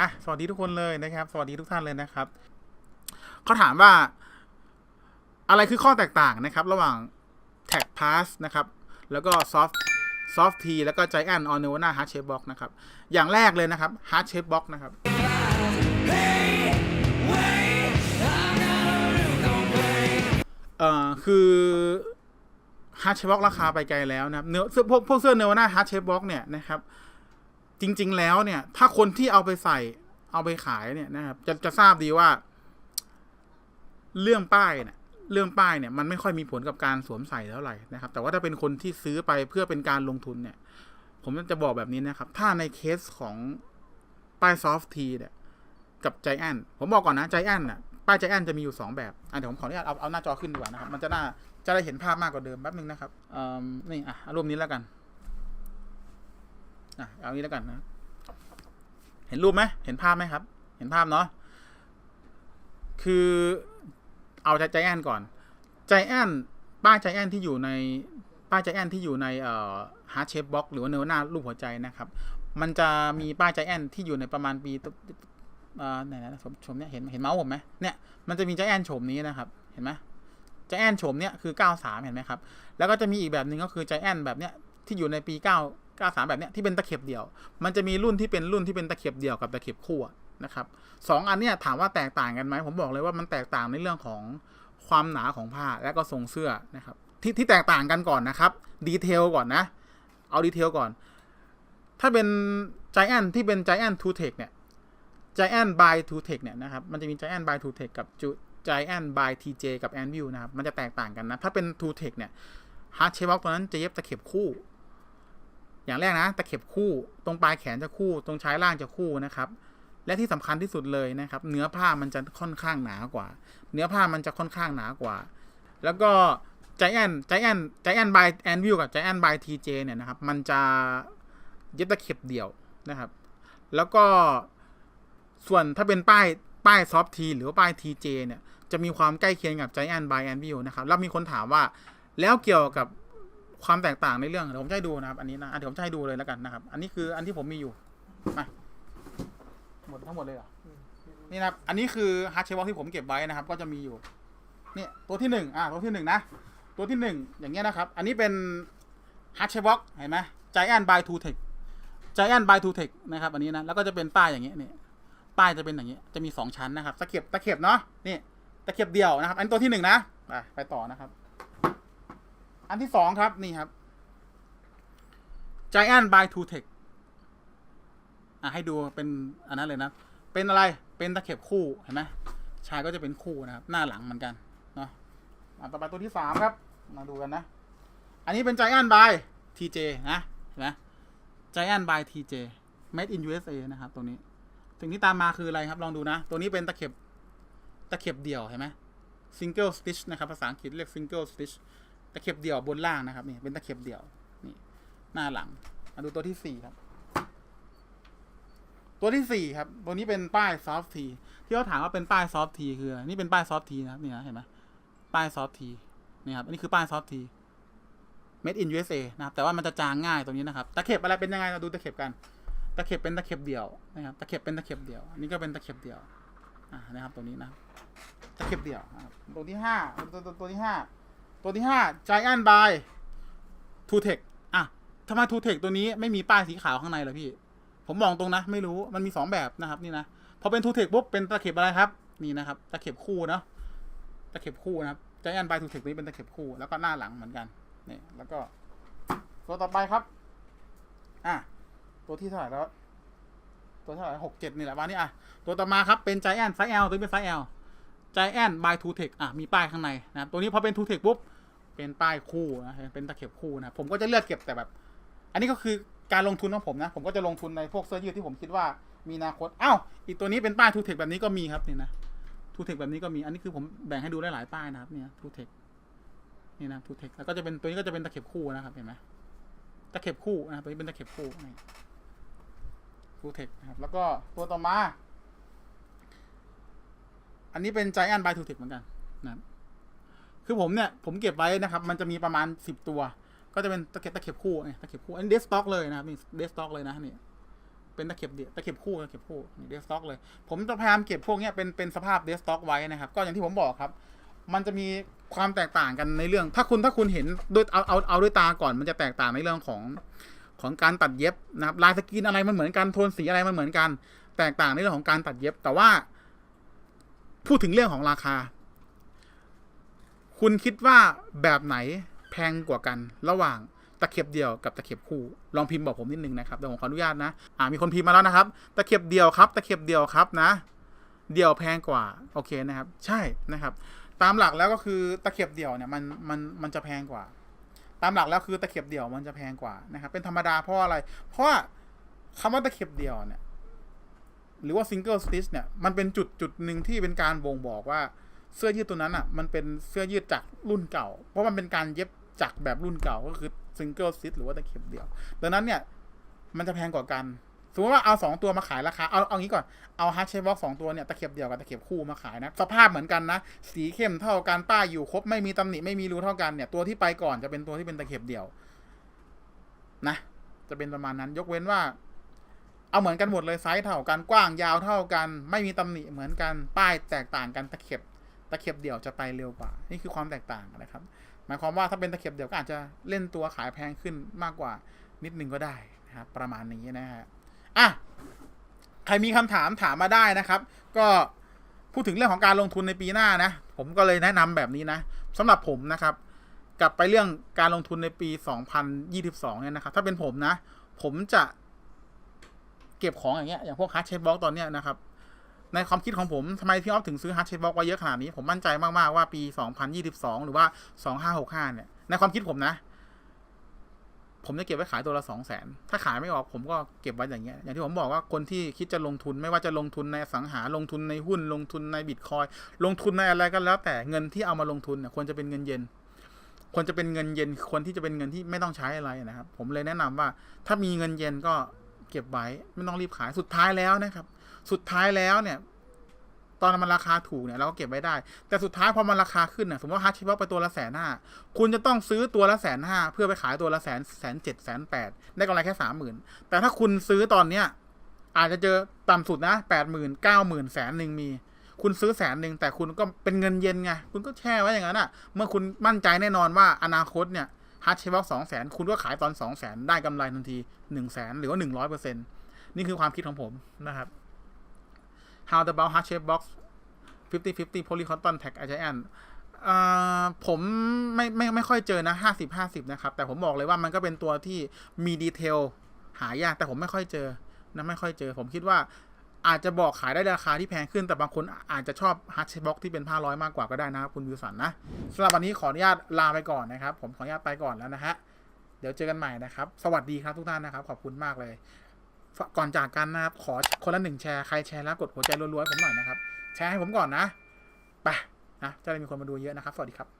อะสวัสดีทุกคนเลยนะครับ สวัสดีทุกท่านเลยนะครับเขาถามว่า อะไรคือข้อแตกต่างนะครับ ระหว่าง Tag Pass นะครับ แล้วก็ Soft Soft T แล้วก็ Giant on n e v a n a Hard Shape Box นะครับ อย่างแรกเลยนะครับ Hard Shape Box นะครับ เอ่อ คือฮาร์ดเชฟบ็อกราคาไปไกลแล้วนะครับเนื้อเสื้อพวกพวกเสื้อเนวาน่าฮาร์ดเชฟบ็อกเนี่ยนะครับ จริง ๆ แล้วเนี่ย ถ้าคนที่เอาไปใส่ เอาไปขายเนี่ยนะครับ จะจะทราบดีว่า เรื่องป้ายเนี่ยเรื่องป้ายเนี่ย มันไม่ค่อยมีผลกับการสวมใส่เท่าไหร่นะครับ แต่ว่าถ้าเป็นคนที่ซื้อไปเพื่อเป็นการลงทุนเนี่ย ผมจะบอกแบบนี้นะครับ ถ้าในเคสของป้ายซอฟทีเนี่ย กับใจแอนผมบอกก่อนนะใจแอนน่ะป้ายใจแอนจะมีอยู่สองแบบอะเดี๋ยวผมขออนุญาตเอาเอาหน้าจอขึ้นดีกว่านะครับ มันจะน่าจะได้เห็นภาพมากกว่าเดิมแป๊บนึงนะครับเอ่อนี่อะรมณ์นี้แล้วกัน อะเอางี้แล้วกันนะ เห็นรูปไหมเห็นภาพไหมครับ เห็นภาพเนาะคือเอาใจแอนก่อนใจแอนป้ายใจแอนที่อยู่ในป้ายใจแอนที่อยู่ในเอ่อฮาร์ดเชฟบ็อกหรือว่าเนื้อหน้ารูปหัวใจนะครับ มันจะมีป้ายใจแอนที่อยู่ในประมาณปีไหนนะชมชมเนี่ยเห็นเห็นเมาส์ผมไหมเนี่ยมันจะมีใจแอนโฉมนี้นะครับเห็นไหมใจแอนโฉมเนี้ยคือ 93 เห็นไหมครับ แล้วก็จะมีอีกแบบหนึ่งก็คือใจแอนแบบเนี้ยที่อยู่ในปี 9 93แบบเนี้ยที่เป็นตะเข็บเดี่ยว มันจะมีรุ่นที่เป็นรุ่นที่เป็นตะเข็บเดี่ยวกับตะเข็บคู่นะครับสองอันเนี้ยถามว่าแตกต่างกันไหมผมบอกเลยว่ามันแตกต่างในเรื่องของความหนาของผ้าและก็ทรงเสื้อนะครับที่ที่แตกต่างกันก่อนนะครับดีเทลก่อนนะ เอาดีเทลก่อน ถ้าเป็น Giant ที่เป็น Giant Two Tech เนี่ย Giant by Two Tech เนี่ยนะครับมันจะมี Giant by Two Tech กับ Giant by TJ กับ Anvil นะครับมันจะแตกต่างกันนะ ถ้าเป็น Two Tech เนี่ย Hard Shape Box ตัวนั้นจะเย็บตะเข็บคู่ อย่างแรกนะตะเข็บคู่ตรงปลายแขนจะคู่ ตรงชายล่างจะคู่นะครับ และที่สำคัญที่สุดเลยนะครับ เนื้อผ้ามันจะค่อนข้างหนากว่า เนื้อผ้ามันจะค่อนข้างหนากว่า แล้วก็ Giant Giant Giant by Anvil กับ Giant by TJ เจเนี่ยนะครับ มันจะเย็บตะเข็บเดี่ยวนะครับ แล้วก็ส่วนถ้าเป็นป้ายป้ายซอฟทีหรือป้าย TJ เจเนี่ย จะมีความใกล้เคียงกับ Giant by Anvil นะครับ แล้วมีคนถามว่าแล้วเกี่ยวกับ ความแตกต่างในเรื่องเดี๋ยวผมจะให้ดูนะครับ อันนี้นะอะเดี๋ยวผมจะให้ดูเลยแล้วกันนะครับ อันนี้คืออันที่ผมมีอยู่มาหมดทั้งหมดเลยเหรอนี่นะครับ อันนี้คือฮาร์ดเชฟที่ผมเก็บไว้นะครับ ก็จะมีอยู่ เนี่ยตัวที่หนึ่งอะตัวที่หนึ่งนะ ตัวที่หนึ่งอย่างเงี้ยนะครับ อันนี้เป็นฮาร์ดเชฟเห็นไหม Giant by Two Tech Giant by Two Tech นะครับ อันนี้นะ แล้วก็จะเป็นป้ายอย่างเงี้ยนี่ป้ายจะเป็นอย่างเงี้ย จะมีสองชั้นนะครับ ตะเข็บ ตะเข็บเนาะ นี่ ตะเข็บเดียวนะครับ อันตัวที่หนึ่งนะ ไป ไปต่อนะครับ อันที่สองครับ นี่ครับ Giant by Two Tech อะให้ดูเป็นอันนั้นเลยนะ เป็นอะไรเป็นตะเข็บคู่เห็นไหมชายก็จะเป็นคู่นะครับ หน้าหลังเหมือนกันเนาะอะต่อไปตัวที่สามครับ มาดูกันนะ อันนี้เป็น Giant by TJ นะเห็นไหม Giant by TJ Made in USA นะครับ ตัวนี้สิ่งที่ตามมาคืออะไรครับ ลองดูนะ ตัวนี้เป็นตะเข็บตะเข็บเดี่ยวเห็นไหม Single stitch นะครับ ภาษาอังกฤษเรียก Single stitch ตะเข็บเดี่ยวบนล่างนะครับนี่เป็นตะเข็บเดี่ยวนี่หน้าหลังมาดูตัวที่สี่ครับ ตัวที่สี่ครับ ตัวนี้เป็นป้ายซอฟทีที่เขาถามว่าเป็นป้ายซอฟทีคืออะไรนี่เป็นป้ายซอฟทีนะครับนี่นะเห็นไหมป้ายซอฟทีนี่ครับอันนี้คือป้ายซอฟที made in USA นะครับแต่ว่ามันจะจางง่ายตรงนี้นะครับตะเข็บอะไรเป็นยังไงเราดูตะเข็บกันตะเข็บเป็นตะเข็บเดี่ยวนะครับตะเข็บเป็นตะเข็บเดี่ยวอันนี้ก็เป็นตะเข็บเดี่ยวอ่านะครับ ตัวนี้นะตะเข็บเดี่ยวตัวที่ห้าตัวตัวตัวที่ห้า ตัวที่ห้า Giant by Two Tech อะทำไม Two Tech ตัวนี้ไม่มีป้ายสีขาวข้างในเหรอพี่ ผมมองตรงนะ ไม่รู้มันมีสองแบบนะครับนี่นะ พอเป็น Two Tech ปุ๊บเป็นตะเข็บอะไรครับ นี่นะครับตะเข็บคู่เนาะตะเข็บคู่นะครับ Giant by Two Tech ตัวนี้เป็นตะเข็บคู่แล้วก็หน้าหลังเหมือนกันนี่แล้วก็ตัวต่อไปครับ อะตัวที่เท่าไหร่แล้ว ตัวเท่าไหร่หกเจ็ดนี่แหละวันนี้อะ ตัวต่อมาครับเป็น Giant ไซส์ L ตัวนี้เป็นไซส์ L Giant by Two Tech อะ มีป้ายข้างในนะครับตัวนี้พอเป็น Two Tech ปุ๊บ เป็นป้ายคู่นะเป็นตะเข็บคู่นะผมก็จะเลือกเก็บแต่แบบ อันนี้ก็คือการลงทุนของผมนะ ผมก็จะลงทุนในพวกเสื้อยืดที่ผมคิดว่ามีอนาคตอ้าวอีกตัวนี้เป็นป้าย Two Tech แบบนี้ก็มีครับนี่นะ Two Tech แบบนี้ก็มีอันนี้คือผมแบ่งให้ดูได้หลายป้ายนะครับเนี่ย Two Tech นี่นะ Two Tech แล้วก็จะเป็นตัวนี้ก็จะเป็นตะเข็บคู่นะครับเห็นไหมตะเข็บคู่นะตัวนี้เป็นตะเข็บคู่นี่ Two Tech นะครับแล้วก็ตัวต่อมา อันนี้เป็น Giant by Two Tech เหมือนกันนะครับ คือผมเนี่ยผมเก็บไว้นะครับ มันจะมีประมาณสิบตัว ก็จะเป็นตะเข็บตะเข็บคู่เนี่ยตะเข็บคู่อันนี้เดสต็อกเลยนะครับนี่เดสต็อกเลยนะนี่เป็นตะเข็บเดียตะเข็บคู่ตะเข็บคู่นี่เดสต็อกเลย ผมจะพยายามเก็บพวกเนี้ยเป็นเป็นสภาพเดสต็อกไว้นะครับ ก็อย่างที่ผมบอกครับ มันจะมีความแตกต่างกันในเรื่อง ถ้าคุณถ้าคุณเห็นด้วยเอาเอาเอาด้วยตาก่อน มันจะแตกต่างในเรื่องของของการตัดเย็บนะครับลายสกรีนอะไรมันเหมือนกันโทนสีอะไรมันเหมือนกัน แตกต่างในเรื่องของการตัดเย็บ แต่ว่า พูดถึงเรื่องของราคา คุณคิดว่าแบบไหนแพงกว่ากันระหว่างตะเข็บเดียวกับตะเข็บคู่ ลองพิมพ์บอกผมนิดนึงนะครับเดี๋ยวผมขออนุญาตนะ อ่ามีคนพิมพ์มาแล้วนะครับ ตะเข็บเดียวครับ ตะเข็บเดียวครับนะ เดียวแพงกว่า โอเคนะครับ ใช่นะครับ ตามหลักแล้วก็คือตะเข็บเดี่ยวเนี่ยมันมันมันจะแพงกว่า ตามหลักแล้วคือตะเข็บเดี่ยวมันจะแพงกว่านะครับ เป็นธรรมดาเพราะอะไร เพราะว่าคำว่าตะเข็บเดี่ยวเนี่ย หรือว่าซิงเกิลสติชเนี่ย มันเป็นจุดจุดหนึ่งที่เป็นการบ่งบอกว่า เสื้อยืดตัวนั้นอะ มันเป็นเสื้อยืดจากรุ่นเก่า เพราะมันเป็นการเย็บจากแบบรุ่นเก่าก็คือซิงเกิลสติชหรือว่าตะเข็บเดี่ยวดังนั้นเนี่ย มันจะแพงกว่ากันสมมติว่าเอาสองตัวมาขายราคา เอาเอางี้ก่อน เอาฮัตเชฟบ็อกสองตัวเนี่ยตะเข็บเดียวกับตะเข็บคู่มาขายนะ สภาพเหมือนกันนะ สีเข้มเท่ากันป้ายอยู่ครบไม่มีตำหนิไม่มีรูเท่ากันเนี่ยตัวที่ไปก่อนจะเป็นตัวที่เป็นตะเข็บเดียว นะ จะเป็นประมาณนั้น ยกเว้นว่า เอาเหมือนกันหมดเลยไซส์เท่ากันกว้างยาวเท่ากัน ไม่มีตำหนิเหมือนกันป้ายแตกต่างกันตะเข็บ ตะเข็บเดี่ยวจะไปเร็วกว่า นี่คือความแตกต่างนะครับ หมายความว่าถ้าเป็นตะเข็บเดี่ยวก็อาจจะเล่นตัวขายแพงขึ้นมากกว่านิดนึงก็ได้นะครับประมาณนี้นะฮะอะใครมีคำถามถามมาได้นะครับ ก็พูดถึงเรื่องของการลงทุนในปีหน้านะ ผมก็เลยแนะนำแบบนี้นะสำหรับผมนะครับ กลับไปเรื่องการลงทุนในปี 2022 เนี่ยนะครับ ถ้าเป็นผมนะ ผมจะเก็บของอย่างเงี้ยอย่างพวกฮาร์ดเชฟบล็อกตอนเนี้ยนะครับ ในความคิดของผมทำไมพี่ออฟถึงซื้อฮาร์ดเชฟบ็อกไว้เยอะขนาดนี้ ผมมั่นใจมาก ๆ ว่าปี 2022 หรือว่า 2565 เนี่ย ในความคิดผมนะ ผมจะเก็บไว้ขายตัวละ 2 0 0 0 0 0 ถ้าขายไม่ออกผมก็เก็บไว้อย่างเงี้ย อย่างที่ผมบอกว่าคนที่คิดจะลงทุนไม่ว่าจะลงทุนในสังหา ลงทุนในหุ้น ลงทุนในบิตคอย ลงทุนในอะไรก็แล้ว แต่เงินที่เอามาลงทุนเนี่ยควรจะเป็นเงินเย็นควรจะเป็นเงินเย็นควรที่จะเป็นเงินที่ไม่ต้องใช้อะไรนะครับ ผมเลยแนะนำว่า ถ้ามีเงินเย็นก็เก็บไว้ไม่ต้องรีบขายสุดท้ายแล้วนะครับ สุดท้ายแล้วเนี่ย ตอนมันราคาถูกเนี่ยเราก็เก็บไว้ได้ แต่สุดท้ายพอมันราคาขึ้นน่ะสมมติว่าฮาร์ดชิปไปตัวละแสนห้าคุณจะต้องซื้อตัวละแสนห้าเพื่อไปขายตัวละแสนแสนเจ็ดแสนแปดได้กำไรแค่สามหมื่นแต่ถ้าคุณซื้อตอนเนี้ยอาจจะเจอต่ำสุดนะแปดหมื่นเก้าหมื่นแสนหนึ่งมีคุณซื้อแสนหนึ่งแต่คุณก็เป็นเงินเย็นไง คุณก็แช่ไว้อย่างนั้นอะ เมื่อคุณมั่นใจแน่นอนว่าอนาคตเนี่ยฮาร์ดเชฟบ็อกสองแสนคุณก็ขายตอนสองแสนได้กำไรทันทีหนึ่งแสนหรือว่าหนึ่งร้อยเปอร์เซ็นนี่คือความคิดของผมนะครับ How about hard shape box 50 50 poly cotton tag giant อ่าผมไม่ไม่ไม่ค่อยเจอนะ 50 50 นะครับ แต่ผมบอกเลยว่ามันก็เป็นตัวที่มีดีเทลหายาก แต่ผมไม่ค่อยเจอนะไม่ค่อยเจอ ผมคิดว่าอาจจะบอกขายได้ราคาที่แพงขึ้น แต่บางคนอาจจะชอบฮาร์ดเชบ็อกที่เป็นผ้าร้อยมากกว่าก็ได้นะครับคุณวิวสันนะสำหรับวันนี้ขออนุญาตลาไปก่อนนะครับ ผมขออนุญาตไปก่อนแล้วนะฮะ เดี๋ยวเจอกันใหม่นะครับ สวัสดีครับทุกท่านนะครับ ขอบคุณมากเลย ก่อนจากกันนะครับ ขอคนละหนึ่งแชร์ ใครแชร์แล้วกดหัวใจรัวๆผมหน่อยนะครับ แชร์ให้ผมก่อนนะ ไปนะ จะได้มีคนมาดูเยอะนะครับ สวัสดีครับ